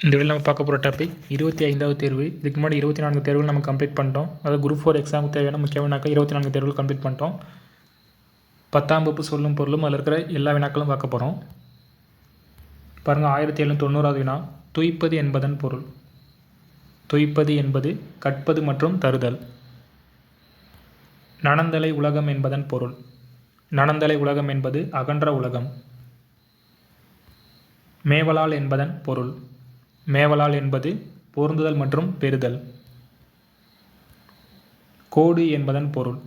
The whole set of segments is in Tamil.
இந்த வீடியோ நம்ம பார்க்க போகிற டாபிக் இருபத்தி ஐந்தாவது தேர்வு. இதுக்கு முன்னாடி இருபத்தி நான்கு தேர்வுகள் நம்ம கம்ப்ளீட் பண்ணிட்டோம். அதாவது குரூப் ஃபோர் எக்ஸாமுக்கு தேவையான முக்கியமானாக்க இருபத்தி நான்கு தேர்வுகள் கம்ப்ளீட் பண்ணிட்டோம். பத்தாம் வகுப்பு சொல்லும் பொருளும் அதில் இருக்கிற எல்லா வினாக்களும் பார்க்க போகிறோம் பாருங்கள் ஆயிரத்தி எழுநூற்றி தொண்ணூறாவது வினா துய்ப்பது என்பதன் பொருள். துய்ப்பது என்பது கற்பது மற்றும் தருதல். நனந்தலை உலகம் என்பதன் பொருள். நனந்தலை உலகம் என்பது அகன்ற உலகம். மேவலால் என்பதன் பொருள். மேவலால் என்பது பொருந்துதல் மற்றும் பெறுதல். கோடு என்பதன் பொருள்.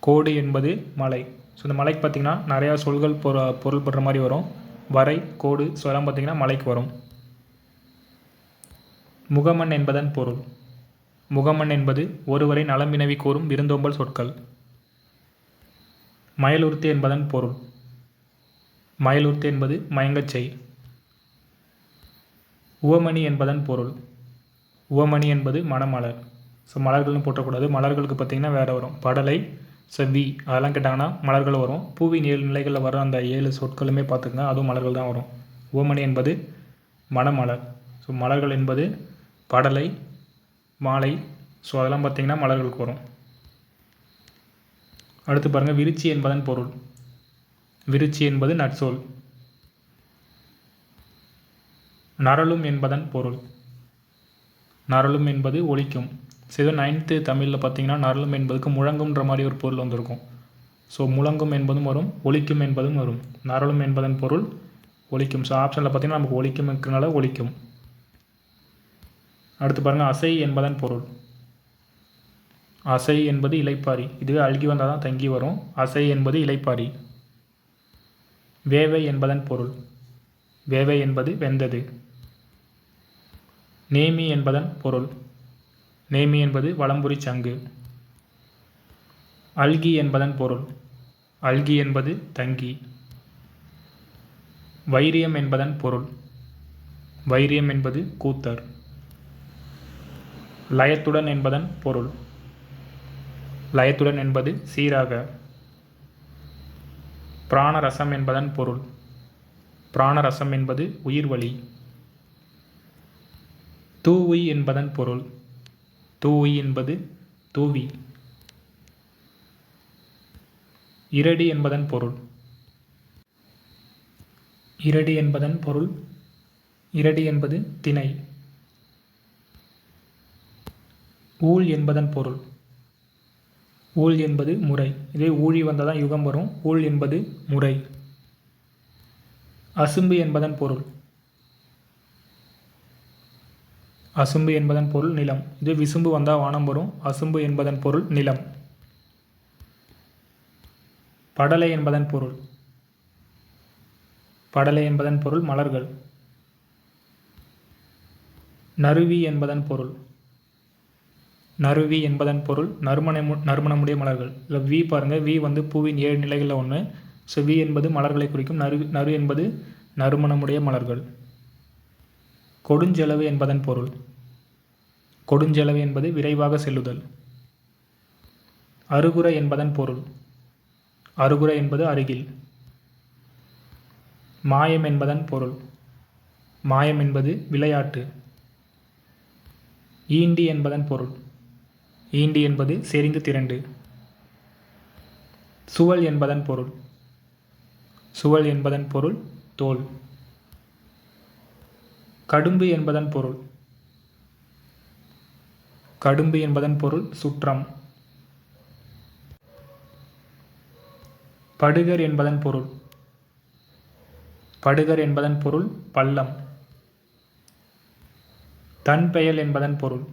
கோடு என்பது மலை. ஸோ இந்த மலைக்கு பார்த்திங்கன்னா நிறையா சொல்கள் பொரு பொருள் படுற மாதிரி வரும். வரை கோடு ஸோ எல்லாம் பார்த்திங்கன்னா மலைக்கு வரும். முகமன் என்பதன் பொருள். முகமன் என்பது ஒருவரை நலம் வினவி கூறும் விருந்தோம்பல் சொற்கள். மயலுறுத்து என்பதன் பொருள். மயலுறுத்து என்பது மயங்கச்செய் உவமணி என்பதன் பொருள். உவமணி என்பது மணமலர். ஸோ மலர்கள்னு போட்டக்கூடாது. மலர்களுக்கு பார்த்திங்கன்னா வேறு வரும். படலை செவ்வி அதெல்லாம் கேட்டாங்கன்னா மலர்கள் வரும். பூவின் ஏழு நிலைகளில் வர அந்த ஏழு சொற்களுமே பார்த்துக்கங்க. அதுவும் மலர்கள் தான் வரும். உவமணி என்பது மணமலர். ஸோ மலர்கள் என்பது படலை மாலை ஸோ அதெல்லாம் பார்த்திங்கன்னா மலர்களுக்கு வரும். அடுத்து பாருங்கள் விருச்சி என்பதன் பொருள். விருச்சி என்பது நட்சோல் நரலும் என்பதன் பொருள். நரலும் என்பது ஒலிக்கும். சில நைன்த்து தமிழில் பார்த்தீங்கன்னா நரலும் என்பதுக்கு முழங்கும்ன்ற மாதிரி ஒரு பொருள் வந்திருக்கும். ஸோ முழங்கும் என்பதும் வரும் ஒழிக்கும் என்பதும் வரும். நரலும் என்பதன் பொருள் ஒழிக்கும் ஸோ ஆப்ஷனில் பார்த்தீங்கன்னா நமக்கு ஒலிக்கும் இருக்கிறனால ஒழிக்கும் அடுத்து பாருங்கள் அசை என்பதன் பொருள். அசை என்பது இலைப்பாரி. இதுவே அழுகி வந்தால் தான் தங்கி வரும். அசை என்பது இலைப்பாரி. வேவை என்பதன் பொருள். வேவை என்பது வெந்தது. நேமி என்பதன் பொருள். நேமி என்பது வலம்புரி சங்கு. அல்கி என்பதன் பொருள். அல்கி என்பது தங்கி. வைரியம் என்பதன் பொருள். வைரியம் என்பது கூத்தர். லயத்துடன் என்பதன் பொருள். லயத்துடன் என்பது சீராக. பிராணரசம் என்பதன் பொருள். பிராணரசம் என்பது உயிர்வழி தூவி என்பதன் பொருள். தூவி என்பது தூவி. இரடி என்பதன் பொருள். இரடி என்பதன் பொருள். இரடி என்பது திணை. ஊழ் என்பதன் பொருள். ஊழ் என்பது முறை. இதே ஊழி வந்தால் தான் யுகம் வரும். ஊழ் என்பது முறை. அசும்பு என்பதன் பொருள். அசும்பு என்பதன் பொருள் நிலம். இது விசும்பு வந்தால் வானம் வரும் அசும்பு என்பதன் பொருள் நிலம். படலை என்பதன் பொருள். படலை என்பதன் பொருள் மலர்கள். நறுவி என்பதன் பொருள். நறுவி என்பதன் பொருள் நறுமணமு நறுமணமுடைய மலர்கள். இல்லை வி பாருங்கள் வி வந்து பூவின் ஏழு நிலைகளில் ஒன்று ஸோ வி என்பது மலர்களை குறிக்கும். நறு நறு என்பது நறுமணமுடைய மலர்கள். கொடுஞ்செலவு என்பதன் பொருள். கொடுஞ்செலவு என்பது விரைவாக செல்லுதல். அருகுறை என்பதன் பொருள். அருகுறை என்பது அருகில். மாயம் என்பதன் பொருள். மாயம் என்பது விளையாட்டு. ஈண்டி என்பதன் பொருள். ஈண்டி என்பது செறிந்து திரண்டு. சுவல் என்பதன் பொருள். சுவல் என்பதன் பொருள் தோல். கடும்பு என்பதன் பொருள். கடும்பு என்பதன் பொருள் சுற்றம். படுகர் என்பதன் பொருள். படுகர் என்பதன் பொருள் பள்ளம். தன் பெயல் என்பதன் பொருள்.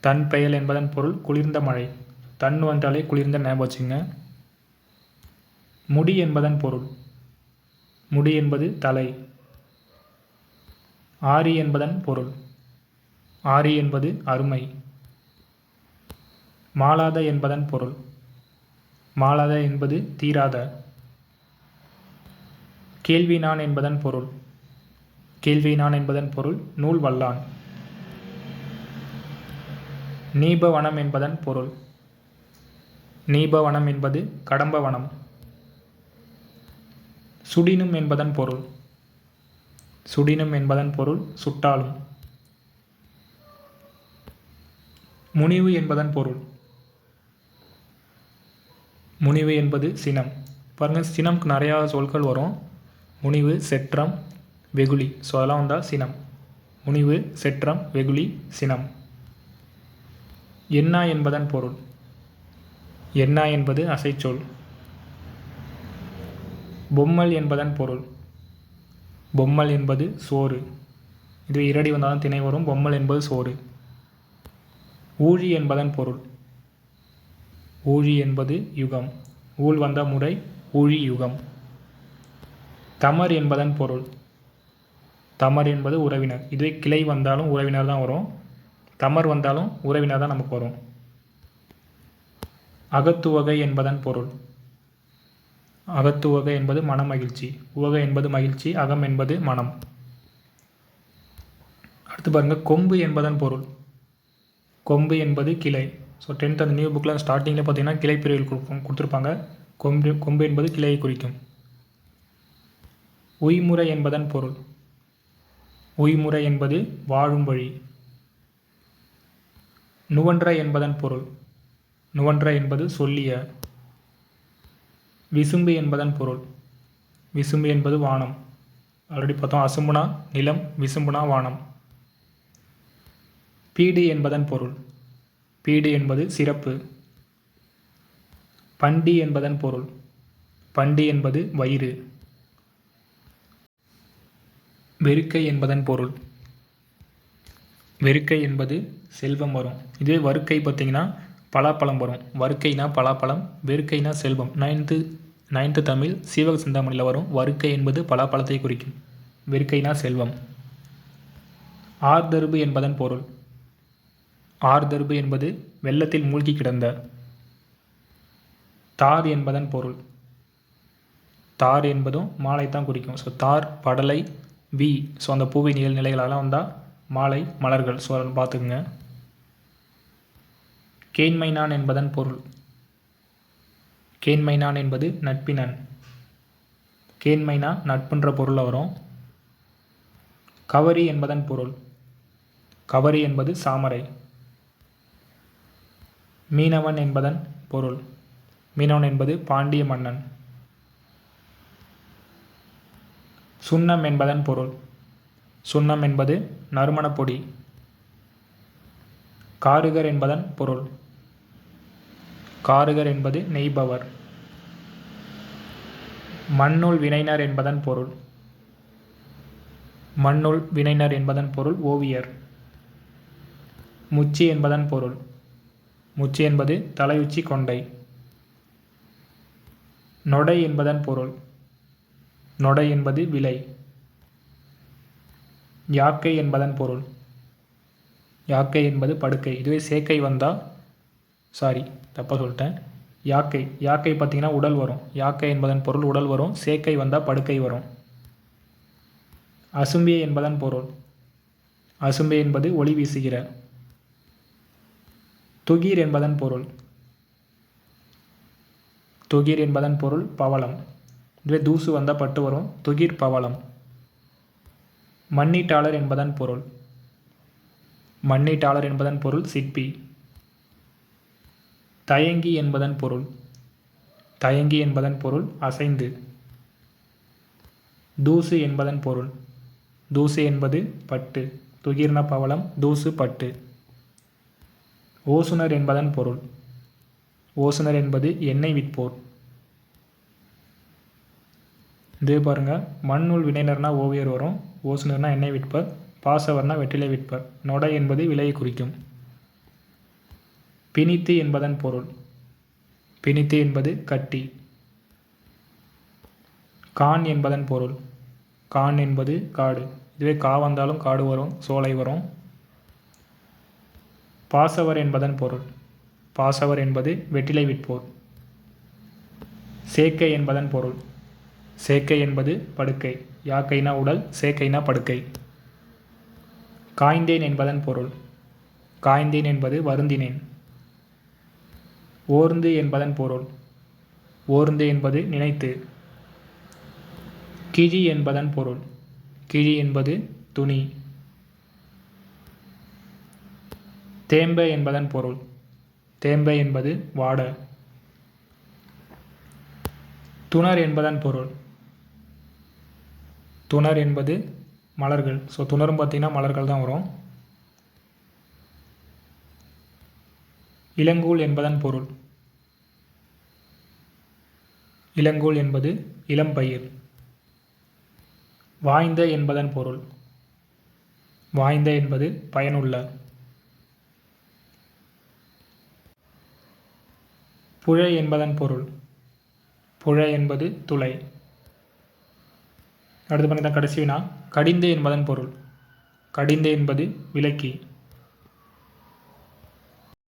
தன் பெயல் என்பதன் பொருள் குளிர்ந்த மழை. தன் வந்தாலே குளிர்ந்த ஞாபகம் வச்சுங்க. முடி என்பதன் பொருள். முடி என்பது தலை. ஆரி என்பதன் பொருள். ஆரி என்பது அருமை. மாலாத என்பதன் பொருள். மாலாத என்பது தீராத. கேள்வி நான் என்பதன் பொருள். கேள்வி நான் என்பதன் பொருள் நூல் வல்லான். நீபவனம் என்பதன் பொருள். நீபவனம் என்பது கடம்பவனம். சுடினும் என்பதன் பொருள். சுடினம் என்பதன் பொருள் சுட்டாலும். முனிவு என்பதன் பொருள். முனிவு என்பது சினம். பாருங்கள் சினம்க்கு நிறையா சொற்கள் வரும். முனிவு செற்றம் வெகுளி. ஸோ அதெல்லாம் வந்தால் சினம். முனிவு செற்றம் வெகுளி சினம். எண்ணா என்பதன் பொருள். எண்ணா என்பது அசைச்சொல். பொம்மல் என்பதன் பொருள். பொம்மல் என்பது சோறு. இது இரடி வந்தாலும் திணை வரும். பொம்மல் என்பது சோறு. ஊழி என்பதன் பொருள். ஊழி என்பது யுகம். ஊழ் வந்த முறை ஊழி யுகம். தமர் என்பதன் பொருள். தமர் என்பது உறவினர். இதுவே கிளை வந்தாலும் உறவினர் தான் வரும். தமர் வந்தாலும் உறவினர் தான் நமக்கு வரும். அகத்துவகை என்பதன் பொருள். அகத்துவகை என்பது மனமகிழ்ச்சி உவகை என்பது மகிழ்ச்சி அகம் என்பது மனம். அடுத்து பாருங்கள் கொம்பு என்பதன் பொருள். கொம்பு என்பது கிளை. ஸோ டென்த் அந்த நியூ புக்கில் ஸ்டார்டிங்கில் பார்த்தீங்கன்னா கிளை பிரிவில் கொடுக்கும் கொடுத்துருப்பாங்க. கொம்பு கொம்பு என்பது கிளையை குறிக்கும். உய்முறை என்பதன் பொருள். உய்முறை என்பது வாழும் வழி. நுவன்ற என்பதன் பொருள். நுவன்ற என்பது சொல்லிய. விசும்பு என்பதன் பொருள். விசும்பு என்பது வானம். ஆல்ரெடி பார்த்தோம். அசும்புனா நிலம் விசும்புனா வானம். பீடு என்பதன் பொருள். பீடு என்பது சிறப்பு. பண்டி என்பதன் பொருள். பண்டி என்பது வயிறு. வெறுக்கை என்பதன் பொருள். வெறுக்கை என்பது செல்வம் வரும். இதுவே வறுக்கை பார்த்தீங்கன்னா பலாப்பழம் வரும். வறுக்கைனா பலாப்பழம் வெறுக்கைனா செல்வம். நைன்த்து நைன்த்து தமிழ் சீவக சிந்தாமணியில் வரும். வறுக்கை என்பது பலாப்பழத்தை குறிக்கும். வெறுக்கைனா செல்வம். ஆர்தர்பு என்பதன் பொருள். ஆர்தர்பு என்பது வெள்ளத்தில் மூழ்கி கிடந்த. தார் என்பதன் பொருள். தார் என்பதும் மாலை தான் குறிக்கும். ஸோ தார் படலை வி. ஸோ அந்த பூவின் நிகழ் நிலைகளால் வந்தால் மாலை மலர்கள். ஸோ பார்த்துக்குங்க. கேண்மைனான் என்பதன் பொருள். கேண்மைனான் என்பது நட்பினன். கேண்மைனா நட்புன்ற பொருள் வரும் கவரி என்பதன் பொருள். கவரி என்பது சாமரை. மீனவன் என்பதன் பொருள். மீனவன் என்பது பாண்டிய மன்னன். சுண்ணம் என்பதன் பொருள். சுண்ணம் என்பது நறுமணப்பொடி காருகர் என்பதன் பொருள். காருகர் என்பது நெய்பவர். மண்ணுள் வினைஞர் என்பதன் பொருள். மண்ணுள் வினைஞர் என்பதன் பொருள் ஓவியர். முச்சி என்பதன் பொருள். முச்சி என்பது தலையுச்சி கொண்டை. நொடை என்பதன் பொருள். நொடை என்பது விலை. யாக்கை என்பதன் பொருள். யாக்கை என்பது படுக்கை. இதுவே சேக்கை வந்தால் சாரி தப்பாக சொல்லிட்டேன். யாக்கை யாக்கை பார்த்திங்கன்னா உடல் வரும். யாக்கை என்பதன் பொருள் உடல் வரும். சேக்கை வந்தால் படுக்கை வரும். அசும்பியை என்பதன் பொருள். அசும்பை என்பது ஒளி வீசுகிற. துகீர் என்பதன் பொருள். துகீர் என்பதன் பொருள் பவளம். இதுவே தூசு வந்தால் பட்டு வரும். துகிர் பவளம். மண்ணீட்டாளர் என்பதன் பொருள். மண்ணீட்டாளர் என்பதன் பொருள் சிற்பி. தயங்கி என்பதன் பொருள். தயங்கி என்பதன் பொருள் அசைந்து. தூசு என்பதன் பொருள். தூசு என்பது பட்டு. துகிர்ண பவளம் தூசு பட்டு. ஓசுனர் என்பதன் பொருள். ஓசுனர் என்பது எண்ணெய் விற்போர். இதே பாருங்கள் மண்நூல் வினைஞர்னா ஓவியர் வரும். ஓசுனர்னா எண்ணெய் விற்பர். பாசவர்னா வெற்றிலை விற்பர். நொடை என்பது விலையை குறிக்கும். பிணித்து என்பதன் பொருள். பிணித்து என்பது கட்டி. கான் என்பதன் பொருள். கான் என்பது காடு. இதுவே கா வந்தாலும் காடு வரும் சோலை வரும். பாசவர் என்பதன் பொருள். பாசவர் என்பது வெற்றிலை விற்போர். சேக்கை என்பதன் பொருள். சேக்கை என்பது படுக்கை. யாக்கைனா உடல் சேக்கைனா படுக்கை. காய்ந்தேன் என்பதன் பொருள். காய்ந்தேன் என்பது வருந்தினேன். ஓர்ந்து என்பதன் பொருள். ஓர்ந்து என்பது நினைத்து. கிழி என்பதன் பொருள். கிழி என்பது துணி. தேம்ப என்பதன் பொருள். தேம்ப என்பது வாட. துணர் என்பதன் பொருள். துணர் என்பது மலர்கள். ஸோ துணரும் பார்த்திங்கன்னா மலர்கள் தான் வரும். இளங்கூழ் என்பதன் பொருள். இளங்கூழ் என்பது இளம்பயிர் வாய்ந்த என்பதன் பொருள். வாய்ந்த என்பது பயனுள்ள. புழை என்பதன் பொருள். புழை என்பது துளை. அடுத்து பார்த்தீங்கன்னா கடைசி வினா கடிந்து என்பதன் பொருள். கடிந்து என்பது விளக்கி.